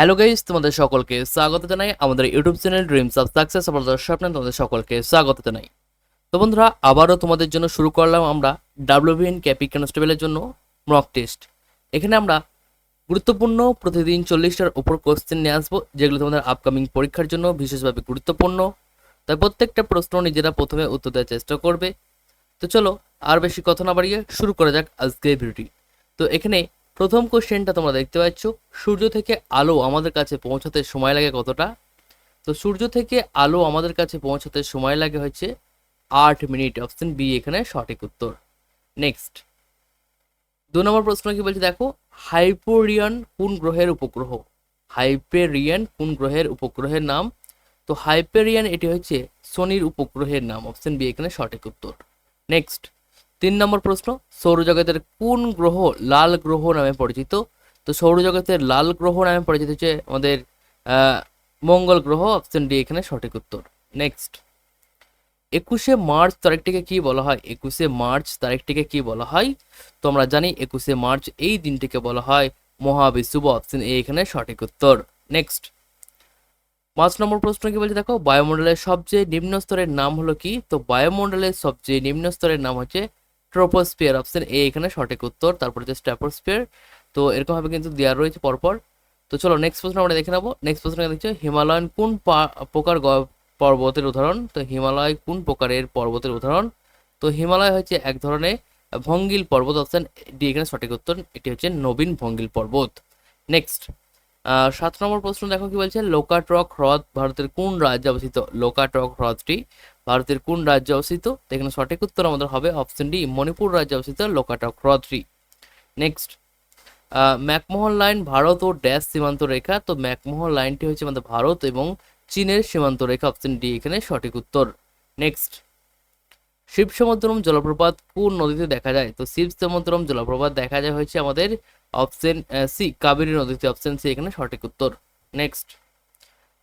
Hello guys তোমাদের সকলকে স্বাগত জানাই আমাদের YouTube channel Dreams of Success আমাদের স্বপ্নে তোমাদের সকলকে স্বাগত জানাই। তো বন্ধুরা, আবারও তোমাদের জন্য শুরু করলাম আমরা ডাব্লিউবিএন ক্যাপি কনস্টেবলের জন্য মক টেস্ট এখানে আমরা গুরুত্বপূর্ণ প্রতিদিন চল্লিশটার উপর কোশ্চেন নিয়ে আসব, যেগুলো তোমাদের আপকামিং পরীক্ষার জন্য বিশেষভাবে গুরুত্বপূর্ণ। তাই প্রত্যেকটা প্রশ্ন নিজেরা প্রথমে উত্তর দেওয়ার চেষ্টা করবে। তো চলো, আর বেশি কথা না বাড়িয়ে শুরু করা যাক আজকের ভিডিওটি। তো এখানে প্রথম কোশ্চেনটা তোমরা দেখতে পাচ্ছ, সূর্য থেকে আলো আমাদের কাছে পৌঁছাতে সময় লাগে কতটা? তো সূর্য থেকে আলো আমাদের কাছে পৌঁছাতে সময় লাগে হচ্ছে আট মিনিট, অপশন বি এখানে সঠিক উত্তর। নেক্সট। দু নম্বর প্রশ্ন কি বলছে দেখো, হাইপোরিয়ান কোন গ্রহের উপগ্রহ? হাইপেরিয়ান কোন গ্রহের উপগ্রহের নাম? তো হাইপেরিয়ান এটি হচ্ছে শনির উপগ্রহের নাম, অপশন বি এখানে সঠিক উত্তর। নেক্সট। তিন নম্বর প্রশ্ন, সৌরজগতের কোন গ্রহ লাল গ্রহ নামে পরিচিত? তো সৌরজগতের লাল গ্রহ নামে পরিচিত হচ্ছে আমাদের মঙ্গল গ্রহ অপশন ডি এখানে সঠিক উত্তর। নেক্সট একুশে মার্চ তারিখটিকে কি বলা হয়? একুশে মার্চ তারিখটিকে কি বলা হয়? তো আমরা জানি একুশে মার্চ এই দিনটিকে বলা হয় মহাবিশুভ অপশন এ এখানে সঠিক উত্তর। নেক্সট পাঁচ নম্বর প্রশ্ন কি বলছে? দেখো, বায়ুমণ্ডলের সবচেয়ে নিম্ন স্তরের নাম হলো কি? তো বায়ুমণ্ডলের সবচেয়ে নিম্ন স্তরের নাম হচ্ছে ট্রোপোস্ফিয়ার অপশন এ এখানে সঠিক উত্তর, তারপর হচ্ছে স্ট্র্যাপোস্ফিয়ার তো এরকম ভাবে কিন্তু দেওয়া রয়েছে পরপর। তো চলো নেক্সট প্রশ্ন আমরা দেখে নেব। নেক্সট প্রশ্ন দেখছ, হিমালয়ান কোন প্রকার পর্বতের উদাহরণ? তো হিমালয় কোন প্রকারের পর্বতের উদাহরণ? তো হিমালয় হচ্ছে এক ধরনের ভঙ্গিল পর্বত। অপশন ডি এখানে সঠিক উত্তর, এটি হচ্ছে নবীন ভঙ্গিল পর্বত। নেক্সট সাত নম্বর প্রশ্ন দেখো কি বলছে, লোকাট্রক হ্রদ ভারতের কোন রাজ্যে অবস্থিত? লোকাট্রক হ্রদটি ভারতের কোন রাজ্যে অবস্থিত? এখানে সঠিক উত্তর আমাদের হবে অপশন ডি মণিপুর রাজ্যে অবস্থিত লোকাটক হ্রদটি। নেক্সট ম্যাকমোহন লাইন ভারত ও ড্যাশ সীমান্ত রেখা। তো ম্যাকমোহন লাইনটি হচ্ছে আমাদের ভারত এবং চীনের সীমান্ত রেখা অপশন ডি এখানে সঠিক উত্তর। নেক্সট শিব সমুদ্রম জলপ্রপাত কোন নদীতে দেখা যায়? তো শিব সমুদ্রম জলপ্রপাত দেখা যায় হচ্ছে আমাদের অপশন সি কাবেরী নদীতে অপশন, সি এখানে সঠিক উত্তর। নেক্সট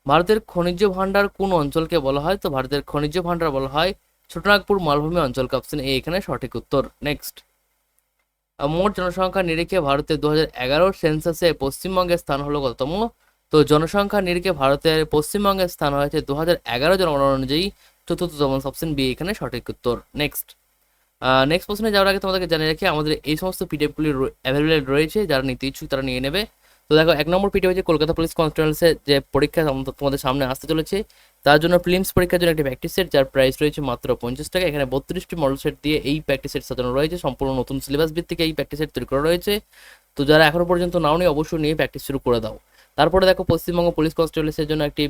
ভারতের খনিজ ভাণ্ডার কোন অঞ্চলকে বলা হয়? তো ভারতের খনিজ ভাণ্ডার বলা হয় ছোটনাগপুর মালভূমি অঞ্চলকে অপশন এ এখানে সঠিক উত্তর। নেক্সট মোট জনসংখ্যা নিরিখে ভারতের দু হাজার সেন্সাসে পশ্চিমবঙ্গের স্থান হলো কততম? তো জনসংখ্যা নিরিখে ভারতের পশ্চিমবঙ্গের স্থান হয়েছে দু হাজার এগারো জনগণনা অনুযায়ী চতুর্থতম অপশন বি এখানে সঠিক উত্তর। নেক্সট নেক্সট প্রশ্নে যাওয়ার আগে তোমাদেরকে জানিয়ে রাখি, আমাদের এই সমস্ত পিডিএফগুলি অ্যাভেলেবেল রয়েছে, যারা নিতে ইচ্ছুক তারা নিয়ে নেবে। তো দেখো, এক নম্বর পিডিএফ হচ্ছে কলকাতা পুলিশ কনস্টেবলসের যে পরীক্ষা তোমাদের সামনে আসতে চলেছে। তার জন্য ফিল্মস পরীক্ষার জন্য একটি প্র্যাকটিস সেট যার প্রাইস রয়েছে মাত্র পঞ্চাশ টাকা। এখানে বত্রিশটি মডেল সেট দিয়ে এই প্র্যাকটিস সেট সাজানো রয়েছে। সম্পূর্ণ নতুন সিলেবাস ভিত্তিক এই প্র্যাকটিস সেট তৈরি করা রয়েছে। তো যারা এখনও পর্যন্ত নাও নিয়ে অবশ্যই নিয়ে প্র্যাকটিস শুরু করে দাও। তারপরে দেখো পশ্চিমবঙ্গ পুলিশ কনস্টেবলসের জন্য একটি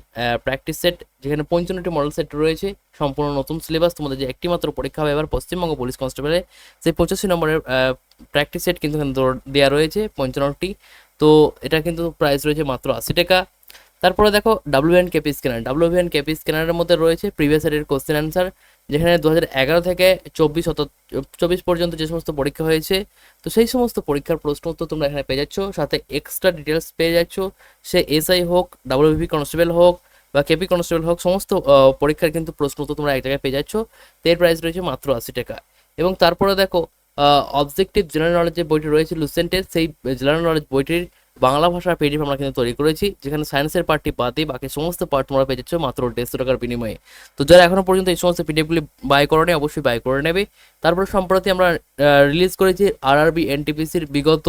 প্র্যাকটিস সেট যেখানে পঞ্চান্নটি মডেল সেট রয়েছে, সম্পূর্ণ নতুন সিলেবাস তোমাদের যে একটি মাত্র পরীক্ষা হবে এবার পশ্চিমবঙ্গ পুলিশ কনস্টেবলে। সেই পঁচাশি নম্বরের প্র্যাকটিস সেট কিন্তু দেওয়া রয়েছে, পঞ্চান্নটি। তো এটা কিন্তু প্রাইস রয়েছে মাত্র আশি টাকা। তারপরে দেখো W N KP scanner W N KP স্ক্যানারের মধ্যে রয়েছে প্রিভিয়াস ইয়ারের কোশ্চেন অ্যান্সার যেখানে দু হাজার এগারো থেকে চব্বিশ চব্বিশ পর্যন্ত যে সমস্ত পরীক্ষা হয়েছে, তো সেই সমস্ত পরীক্ষার প্রশ্ন উত্তর তোমরা এখানে পেয়ে যাচ্ছ, সাথে এক্সট্রা ডিটেলস পেয়ে যাচ্ছ, সে এসআই হোক ডাব্লিউবিপি কনস্টেবল হোক বা কেপি কনস্টেবল হোক, সমস্ত পরীক্ষার কিন্তু প্রশ্ন উত্তর তোমরা এক জায়গায় পেয়ে যাচ্ছ এর প্রাইস রয়েছে মাত্র আশি টাকা। এবং তারপরে দেখো অবজেক্টিভ জেনারেল নলেজ যে বইটি রয়েছে লুসেন্টের সেই জেনারেল নলেজ বইটির বাংলা ভাষার পিডিএফ আমরা কিন্তু তৈরি করেছি, যেখানে সায়েন্সের পার্টটি বাদে বাকি সমস্ত পার্ট তোমরা পেয়ে যাচ্ছ মাত্র দেড়শো টাকার বিনিময়ে। তো যারা এখনও পর্যন্ত এই সমস্ত পিডিএফগুলি বাই করে অবশ্যই বাই করে নেবে। তারপরে সম্প্রতি আমরা রিলিজ করেছি আরআরবি এনটিপিসির বিগত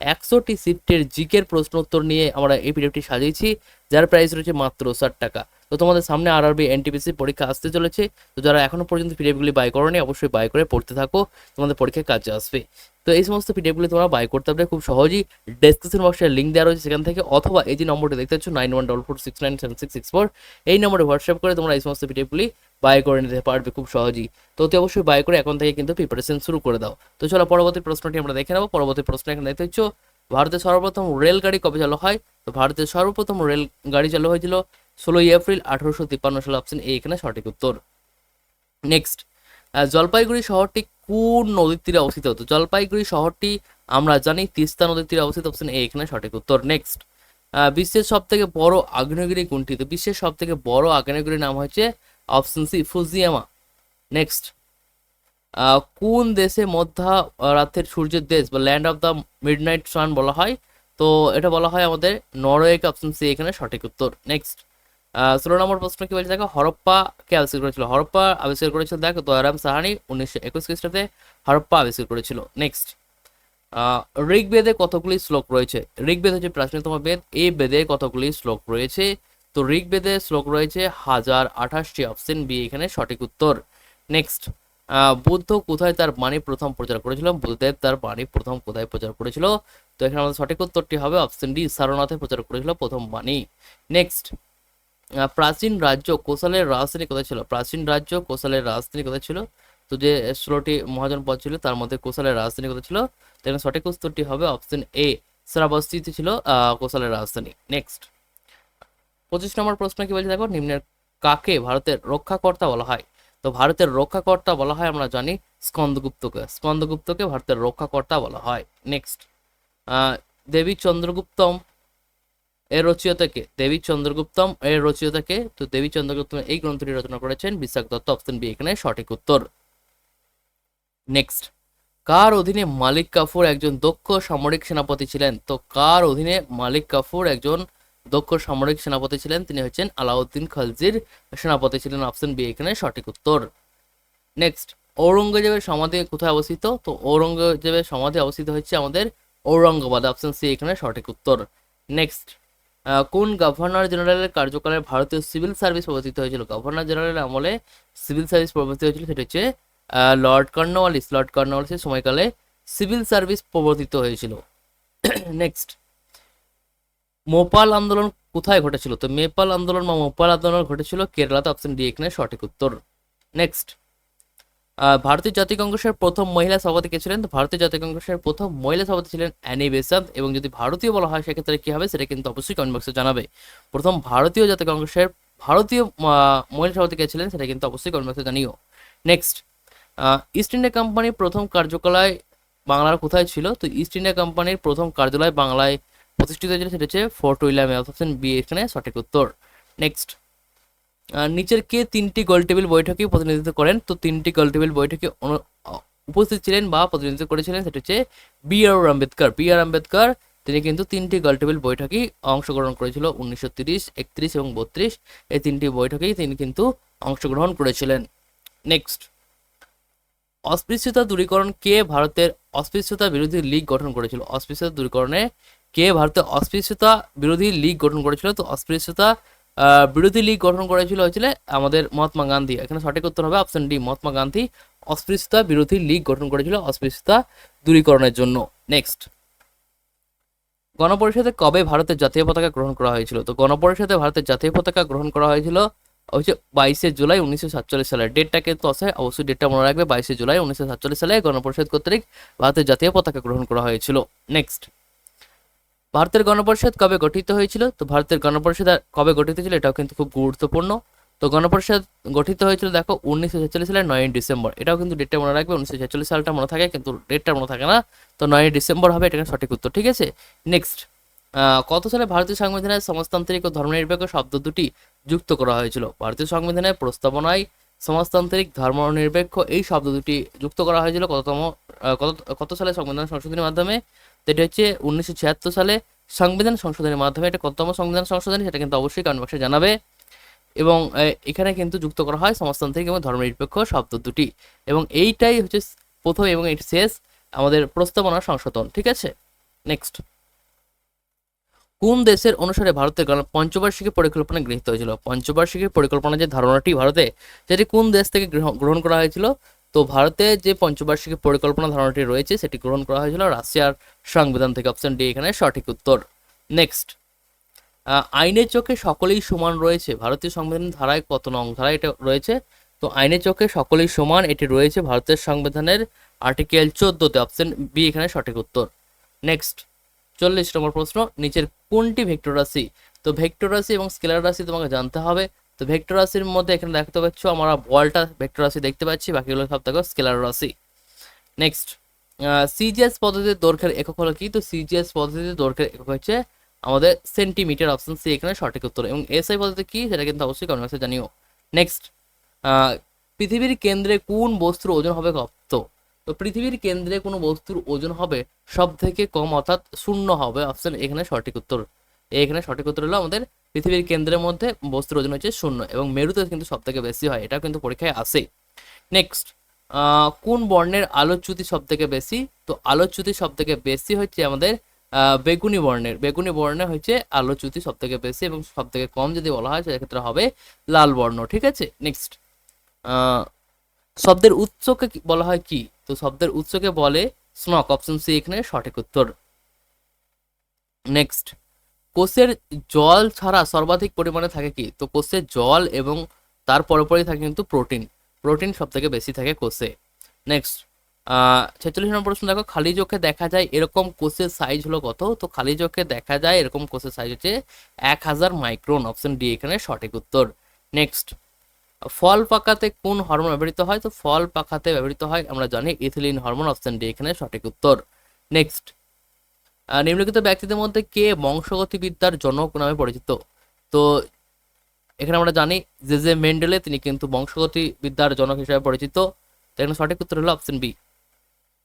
একশোটি শিফটের জিকের প্রশ্ন উত্তর নিয়ে আমরা এই পিডিএফটি সাজিয়েছি, যার প্রাইস রয়েছে মাত্র ষাট টাকা। তো তোমাদের সামনে আরআরবি এনটিপিসির পরীক্ষা আসতে চলেছে। তো যারা এখনও পর্যন্ত পিডিএফগুলি বাই করনি, অবশ্যই বাই করে পড়তে থাকো, তোমাদের পরীক্ষায় কাজে আসবে। তো এই সমস্ত পিডিএফগুলি তোমরা বাই করতে পারবে খুব সহজেই। ডেসক্রিপশন বক্সে লিঙ্ক দেওয়া রয়েছে সেখান থেকে, অথবা এই যে নম্বরটি দেখতে পাচ্ছ nine one double four six nine seven six six four এই নম্বরে হোয়াটসঅ্যাপ করে তোমরা এই সমস্ত পিডিএফগুলি বাই করে নিতে পারবে খুব সহজেই। তো অতি অবশ্যই বাই করে এখন থেকে কিন্তু প্রিপারেশন শুরু করে দাও। তো চলো পরবর্তী প্রশ্নটি আমরা দেখে নেব। পরবর্তী প্রশ্ন এখানে দেখতে পাচ্ছ, ভারতের সর্বপ্রথম রেলগাড়ি কবে চালু হয়? তো ভারতের সর্বপ্রথম রেল গাড়ি চালু হয়েছিল ষোলোই এপ্রিল আঠারোশো তিপ্পান্ন সালে। অপশন এ এখানে সঠিক উত্তর। নেক্সট জলপাইগুড়ি শহরটি কোন নদীর তীরে অবস্থিত? তো জলপাইগুড়ি শহরটি আমরা জানি তিস্তা নদীর তীরে অবস্থিত। অপশন এ এখানে সঠিক উত্তর। নেক্সট বিশ্বের সব থেকে বড় আগ্নেয়গিরি কোনটি? তো বিশ্বের সব থেকে বড় আগ্নেয়গিরির নাম হচ্ছে অপশন সি ফুজিয়ামা নেক্সট কোন দেশে মধ্যা রাতের সূর্যের দেশ বা land of the midnight sun বলা হয়? তো এটা বলা হয় আমাদের নরওয়েকে অপশন সি এখানে সঠিক উত্তর। নেক্সট ষোলো নম্বর প্রশ্ন কি বলছে? দেখো, হরপ্পা কে আবিষ্কার করেছিল? হরপ্পা আবিষ্কার করেছিল, দেখো, দয়ারাম সাহানি উনিশশো একুশ খ্রিস্টাব্দে হরপ্পা আবিষ্কার করেছিল। নেক্সট ঋগ্বেদে কতগুলি শ্লোক রয়েছে? ঋগ্বেদ হচ্ছে প্রাচীনতম বেদ এই বেদে কতগুলি শ্লোক রয়েছে? তো ঋগ্বেদে শ্লোক রয়েছে, হাজার আঠাশটি অপশন বি এখানে সঠিক উত্তর। নেক্সট বুদ্ধ কোথায় তার বাণী প্রথম প্রচার করেছিল? বুদ্ধদেব তার বাণী প্রথম কোথায় প্রচার করেছিল? তো এখানে আমাদের সঠিক উত্তরটি হবে অপশন ডি, সারনাথে প্রচার করেছিল প্রথম বাণী। নেক্সট প্রাচীন রাজ্য কোশালের রাজধানী কোথায় ছিল? প্রাচীন রাজ্য কোশালের রাজধানী কোথায় ছিল? তো যে ষোলোটি মহাজন পদ ছিল, তার মধ্যে কোশালের রাজধানী কোথায় ছিল? তো এখানে সঠিক উত্তরটি হবে অপশন এ শ্রাবস্তিতে ছিল কোশালের রাজধানী। নেক্সট পঁচিশ নম্বর প্রশ্ন কি বলছে দেখো? নিম্নের কাকে ভারতের রক্ষাকর্তা বলা হয়? তো ভারতের রক্ষাকর্তা বলা হয় আমরা জানি স্কন্দগুপ্তকে। স্কন্দগুপ্তকে ভারতের রক্ষাকর্তা বলা হয়। নেক্সট দেবী চন্দ্রগুপ্তম, এর রচয়িতাকে দেবী চন্দ্রগুপ্তম, এর রচয়িতাকে তো দেবী চন্দ্রগুপ্তম এই গ্রন্থটি রচনা করেছেন বিশাখ দত্ত। অপশন বি এখানে সঠিক উত্তর। নেক্সট কার অধীনে মালিক কাফুর একজন দক্ষ সামরিক সেনাপতি ছিলেন? তো কার অধীনে মালিক কাফুর একজন দক্ষ সামরিক সেনাপতি ছিলেন, তিনি হচ্ছেন আলাউদ্দিন খলজির সেনাপতি ছিলেন অপশন বি এখানে সঠিক উত্তর। নেক্সট ঔরঙ্গজেবের সমাধি কোথায় অবস্থিত? তো ঔরঙ্গজেবের সমাধি অবস্থিত হচ্ছে আমাদের ঔরঙ্গাবাদ অপশন সি এখানে সঠিক উত্তর। নেক্সট কোন গভর্নর জেনারেলের কার্যকালে ভারতীয় সিভিল সার্ভিস প্রবর্তিত হয়েছিল? গভর্নর জেনারেলের আমলে সিভিল সার্ভিস প্রবর্তিত হয়েছিল, সেটা হচ্ছে লর্ড কর্নওয়ালিস। লর্ড কর্নওয়ালিসের সময়কালে সিভিল সার্ভিস প্রবর্তিত হয়েছিল। নেক্সট মোপাল আন্দোলন কোথায় ঘটেছিল? তো মেপাল আন্দোলন বা মোপাল আন্দোলন ঘটেছিল কেরালাতে। অপশন ডি এখানে সঠিক উত্তর। নেক্সট ভারতীয় জাতীয় কংগ্রেসের প্রথম মহিলা সভাপতি কে ছিলেন? তো ভারতীয় জাতীয় কংগ্রেসের প্রথম মহিলা সভাপতি ছিলেন অ্যানি বেসান্ত এবং যদি ভারতীয় বলা হয়, সেক্ষেত্রে কি হবে? সেটা কিন্তু অবশ্যই কমেন্ট বক্সে জানাবে। প্রথম ভারতীয় জাতীয় কংগ্রেসের ভারতীয় মহিলা সভাপতি কে ছিলেন? সেটা কিন্তু অবশ্যই কমেন্ট বক্সে জানিও। নেক্সট ইস্ট ইন্ডিয়া কোম্পানির প্রথম কার্যকলায় বাংলার কোথায় ছিল? তো ইস্ট ইন্ডিয়া কোম্পানির প্রথম কার্যালয় বাংলায় প্রতিষ্ঠিত হয়েছিল সেটা হচ্ছে ফোর্ট উইলিয়ামে অপশন বি এখানে সঠিক উত্তর। নেক্সট নিচের কে তিনটি গোলটেবিল বৈঠকে প্রতিনিধিত্ব করেন? তো তিনটি গোল টেবিল বৈঠকে উপস্থিত ছিলেন বা প্রতিনিধিত্ব করেছিলেন সেটা হচ্ছে B R Ambedkar. B R Ambedkar, তিনি কিন্তু তিনটি গোলটেবিল বৈঠকেই অংশগ্রহণ করেছিল, উনিশশো তিরিশ, একত্রিশ এবং বত্রিশ। এই তিনটি বৈঠকেই তিনি কিন্তু অংশগ্রহণ করেছিলেন। নেক্সট অস্পৃশ্যতা দূরীকরণ কে ভারতের অস্পৃশ্যতা বিরোধী লীগ গঠন করেছিল? অস্পৃশ্যতা দূরীকরণে কে ভারতের অস্পৃশ্যতা বিরোধী লীগ গঠন করেছিল? তো অস্পৃশ্যতা বিরোধী লীগ গঠন করেছিল হয়েছিল আমাদের মহাত্মা গান্ধী। এখানে সঠিক উত্তর হবে অপশন ডি মহাত্মা গান্ধী। অস্পৃশ্যতা বিরোধী লীগ গঠন করেছিল অস্পৃশ্যতা দূরীকরণের জন্য। নেক্সট গণপরিষদে কবে ভারতের জাতীয় পতাকা গ্রহণ করা হয়েছিল? তো গণপরিষদে ভারতের জাতীয় পতাকা গ্রহণ করা হয়েছিল হচ্ছে বাইশে জুলাই উনিশশো সাতচল্লিশ সালে। ডেটটা কিন্তু আছে, অবশ্যই ডেটটা মনে রাখবে। বাইশে জুলাই উনিশশো সাতচল্লিশ সালে গণপরিষদ কর্তৃক ভারতের জাতীয় পতাকা গ্রহণ করা হয়েছিল। নেক্সট ভারতের গণপরিষদ কবে গঠিত হয়েছিল? তো ভারতের গণপরিষদ কবে গঠিত ছিল এটাও কিন্তু খুব গুরুত্বপূর্ণ। তো গণপরিষদ গঠিত হয়েছিল দেখো উনিশশো ছেচল্লিশ সালের নয় ডিসেম্বর। এটাও কিন্তু ডেটটা মনে রাখবে, উনিশশো ছেচল্লিশ সালটা মনে থাকে কিন্তু ডেটটা মনে থাকে না। তো নয়ই ডিসেম্বর হবে, এটা সঠিক উত্তর, ঠিক আছে? নেক্সট কত সালে ভারতীয় সংবিধানের সমাজতান্ত্রিক ও ধর্মনিরপেক্ষ শব্দ দুটি যুক্ত করা হয়েছিল? ভারতীয় সংবিধানের প্রস্তাবনায় সমাজতান্ত্রিক, ধর্মনিরপেক্ষ এই শব্দ দুটি যুক্ত করা হয়েছিল। কততম কত কত সালে সংবিধান সংশোধনের মাধ্যমে? তো এটা হচ্ছে উনিশশো ছিয়াত্তর সালে সংবিধান সংশোধনের মাধ্যমে, এটা কততম সংবিধান সংশোধনী সেটা কিন্তু অবশ্যই কমেন্ট বক্সে জানাবে। এবং এখানে কিন্তু যুক্ত করা হয় সমাজতান্ত্রিক এবং ধর্মনিরপেক্ষ শব্দ দুটি। এবং এইটাই হচ্ছে প্রথম এবং এটি শেষ আমাদের প্রস্তাবনা সংশোধন, ঠিক আছে? নেক্সট কোন দেশের অনুসারে ভারতের পঞ্চবার্ষিকী পরিকল্পনা গৃহীত হয়েছিল? পঞ্চবার্ষিকী পরিকল্পনা যে ধারণাটি ভারতে, সেটি কোন দেশ থেকে গ্রহণ করা হয়েছিল? তো ভারতে যে পঞ্চবার্ষিকী পরিকল্পনা ধারণাটি রয়েছে, সেটি গ্রহণ করা হয়েছিল রাশিয়ার সংবিধান থেকে অপশন ডি এখানে সঠিক উত্তর। নেক্সট আইনের চোখে সকলেই সমান রয়েছে। ভারতীয় সংবিধানের ধারায় কত নং ধারায় এটা রয়েছে? তো আইনের চোখে সকলেই সমান, এটি রয়েছে ভারতের সংবিধানের আর্টিকেল চোদ্দতে অপশন বি এখানে সঠিক উত্তর। নেক্সট চল্লিশ নম্বর প্রশ্ন, নিচের কোনটি ভেক্টর রাশি? তো ভেক্টর রাশি এবং স্কেলার রাশি তোমাকে জানতে হবে। তো ভেক্টর রাশির মধ্যে এখানে দেখতে পাচ্ছ আমরা বলটা ভেক্টর রাশি দেখতে পাচ্ছি, বাকিগুলো সব দেখো স্কেলার রাশি। নেক্সট সিজিএস পদ্ধতির দৈর্ঘ্যের একক হলো কি? তো সিজিএস পদ্ধতির দৈর্ঘ্যের একক হচ্ছে আমাদের সেন্টিমিটার অপশন সি এখানে সঠিক উত্তর। এবং এসআই পদ্ধতি কি? সেটা কিন্তু অবশ্যই কমেন্ট বক্সে জানিও। নেক্সট পৃথিবীর কেন্দ্রে কোন বস্তুর ওজন হবে কত? তো পৃথিবীর কেন্দ্রে কোনো বস্তুর ওজন হবে সব থেকে কম অর্থাৎ শূন্য হবে। অপশন এখানে সঠিক উত্তর। এখানে সঠিক উত্তর হলো আমাদের পৃথিবীর কেন্দ্রের মধ্যে বস্তুর ওজন হচ্ছে শূন্য এবং মেরুতে কিন্তু সব থেকে বেশি হয় এটা কিন্তু পরীক্ষায় আসে। নেক্সট কোন বর্ণের আলোচ্যুতি সব থেকে বেশি? তো আলোচ্যুতি সব থেকে বেশি হচ্ছে আমাদের বেগুনি বর্ণের। বেগুনি বর্ণে হচ্ছে আলোচ্যুতি সব থেকে বেশি এবং সব থেকে কম যদি বলা হয়, সেক্ষেত্রে হবে লাল বর্ণ, ঠিক আছে? নেক্সট শব্দের উৎসকে বলা হয় কি? তো শব্দের উৎসকে বলে স্নক অপশন সি এখানে সঠিক উত্তর। নেক্সট কোষের জল ছাড়া সর্বাধিক পরিমাণে থাকে কি? তো কোষের জল এবং তার পরপরই থাকে কিন্তু প্রোটিন। প্রোটিন সব থেকে বেশি থাকে কোষে। নেক্সট ছেচল্লিশ নম্বর প্রশ্ন দেখো, খালি চোখে দেখা যায় এরকম কোষের সাইজ হলো কত? তো খালি চোখে দেখা যায় এরকম কোষের সাইজ হচ্ছে এক হাজার মাইক্রোন অপশন ডি এখানে সঠিক উত্তর। নেক্সট ফল পাকাতে কোন হরমোন ব্যবহৃত হয়? তো ফল পাকাতে ব্যবহৃত হয়, আমরা জানি ইথিলিন হরমোন অপশন ডি এখানে সঠিক উত্তর। নেক্সট নিম্নলিখিত ব্যক্তিদের মধ্যে কে বংশগতিবিদ্যার জনক নামে পরিচিত? তো এখানে আমরা জানি যে যে মেন্ডেলে তিনি কিন্তু বংশগতিবিদ্যার জনক হিসেবে পরিচিত। এখানে সঠিক উত্তর হলো অপশন বি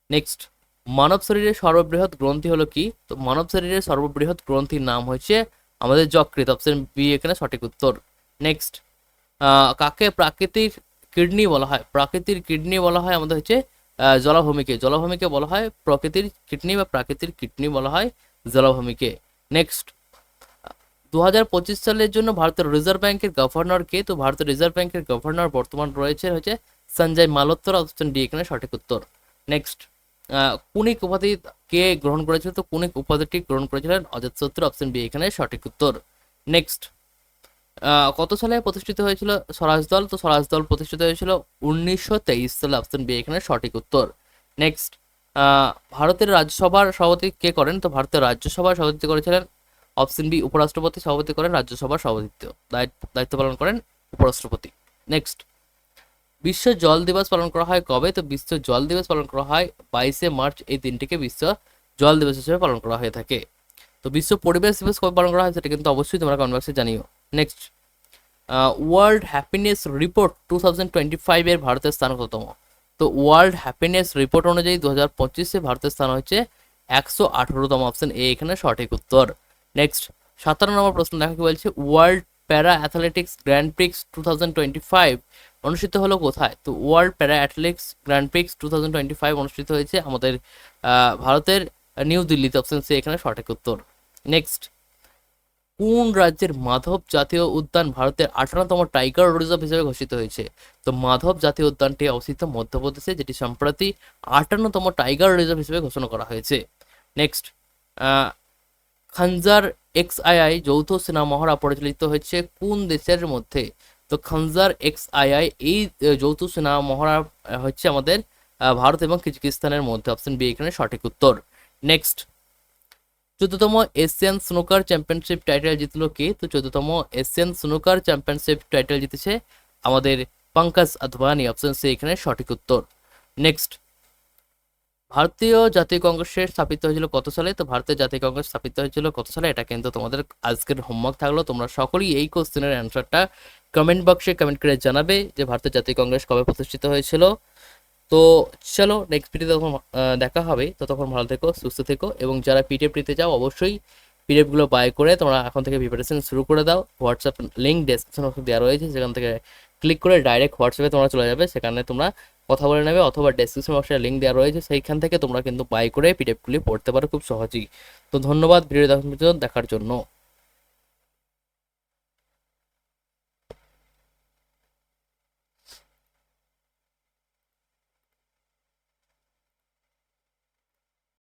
নেক্সট মানব শরীরের সর্ববৃহৎ গ্রন্থি হলো কি? তো মানব শরীরের সর্ববৃহৎ গ্রন্থির নাম হচ্ছে আমাদের যকৃত অপশন বি এখানে সঠিক উত্তর। নেক্সট কাকে প্রাকৃতিক কিডনি বলা হয়? প্রাকৃতিক কিডনি বলা হয় আমাদের হচ্ছে জলাভূমিকে। জলাভূমিকে বলা হয় প্রকৃতির কিডনি বা প্রাকৃতিক কিডনি বলা হয় জলাভূমিকে। নেক্সট দু হাজার পঁচিশ সালের জন্য ভারতের রিজার্ভ ব্যাংকের গভর্নর কে? তো ভারতের রিজার্ভ ব্যাংকের গভর্নর বর্তমান রয়েছে হচ্ছে সঞ্জয় মালোত্তর অপশন ডি এখানে সঠিক উত্তর। নেক্সট কুনিক উপাধি কে গ্রহণ করেছিল? তো কুনিক উপাধিটি গ্রহণ করেছিলেন? অজিত শত্রু অপশন বি এখানে সঠিক উত্তর। নেক্সট কত সালে প্রতিষ্ঠিত হয়েছিল স্বরাজ দল? তো স্বরাজ দল প্রতিষ্ঠিত হয়েছিল উনিশশো তেইশ সালে অপশন বি এখানে সঠিক উত্তর। নেক্সট ভারতের রাজ্যসভার সভাপতি কে করেন? তো ভারতের রাজ্যসভার সভাপতি করেছিলেন অপশন বি উপরাষ্ট্রপতি, সভাপতি করেন রাজ্যসভার সভাপতিত্ব। দায়িত্ব পালন করেন উপরাষ্ট্রপতি। নেক্সট বিশ্ব জল দিবস পালন করা হয় কবে? তো বিশ্ব জল দিবস পালন করা হয় বাইশে মার্চ, এই দিনটিকে বিশ্ব জল দিবস হিসেবে পালন করা হয়ে থাকে। তো বিশ্ব পরিবেশ দিবস কবে পালন করা হয়? সেটা কিন্তু অবশ্যই তোমরা বক্সে জানিও। Next world happiness report two thousand twenty ভারতের স্থান কততম? তো ওয়ার্ল্ড হ্যাপিনেস রিপোর্ট অনুযায়ী দু হাজার পঁচিশে ভারতের স্থান হচ্ছে একশো আঠারোতম অপশন এ এখানে সঠিক উত্তর। নেক্সট সতেরো নম্বর প্রশ্ন দেখা কি বলছে? World para athletics grand prix two thousand twenty five অনুষ্ঠিত হলো কোথায়? তো world para athletics grand prix two thousand twenty five অনুষ্ঠিত হয়েছে আমাদের ভারতের নিউ দিল্লিতে অপশন সি এখানে সঠিক উত্তর। নেক্সট কোন রাজ্যের মাধব জাতীয় উদ্যান ভারতের আঠারোতম টাইগার রিজার্ভ হিসেবে ঘোষিত হয়েছে? তো মাধব জাতীয় উদ্যানটি অবস্থিত মধ্যপ্রদেশে, যেটি সম্প্রতি আটান্নতম টাইগার রিজার্ভ হিসেবে ঘোষণা করা হয়েছে। নেক্সট খঞ্জার এক্স আই যৌথ সেনা মহড়া পরিচালিত হয়েছে কোন দেশের মধ্যে? তো খঞ্জার এক্স আই এই যৌথ সেনা মহড়া হচ্ছে আমাদের ভারত এবং কিজকিস্তানের মধ্যে। অপশন বি এখানে সঠিক উত্তর। নেক্সট চোদ্দতম এশিয়ান স্নুকার চ্যাম্পিয়নশিপ টাইটেল জিতলো কে? তো চোদ্দতম এশিয়ান স্নুকার চ্যাম্পিয়নশিপ টাইটেল জিতেছে আমাদের পঙ্কজ আদবানি অপশন সি, এখানে সঠিক উত্তর। নেক্সট। ভারতীয় জাতীয় কংগ্রেসের স্থাপিত হয়েছিল কত সালে? তো ভারতীয় জাতীয় কংগ্রেস স্থাপিত হয়েছিল কত সালে? এটা কিন্তু তোমাদের আজকের হোমওয়ার্ক থাকল। তোমরা সকলেই এই কোশ্চেনের অ্যান্সারটা কমেন্ট বক্সে কমেন্ট করে জানাবে যে ভারতীয় জাতীয় কংগ্রেস কবে প্রতিষ্ঠিত হয়েছিল। তো চলো নেক্সট ভিডিওতে তখন দেখা হবে। তো তখন ভালো থেকো, সুস্থ থেকো এবং যারা পিডিএফ নিতে চাও অবশ্যই পিডিএফগুলো বাই করে তোমরা এখন থেকে প্রিপারেশন শুরু করে দাও। হোয়াটসঅ্যাপ লিঙ্ক ডেসক্রিপশন বক্সে দেওয়া রয়েছে, সেখান থেকে ক্লিক করে ডাইরেক্ট হোয়াটসঅ্যাপে তোমরা চলে যাবে। সেখানে তোমরা কথা বলে নেবে অথবা ডেসক্রিপশন বক্সে লিঙ্ক দেওয়া রয়েছে, সেইখান থেকে তোমরা কিন্তু বাই করে পিডিএফগুলি পড়তে পারো খুব সহজেই। তো ধন্যবাদ, ভিডিও দেখার জন্য।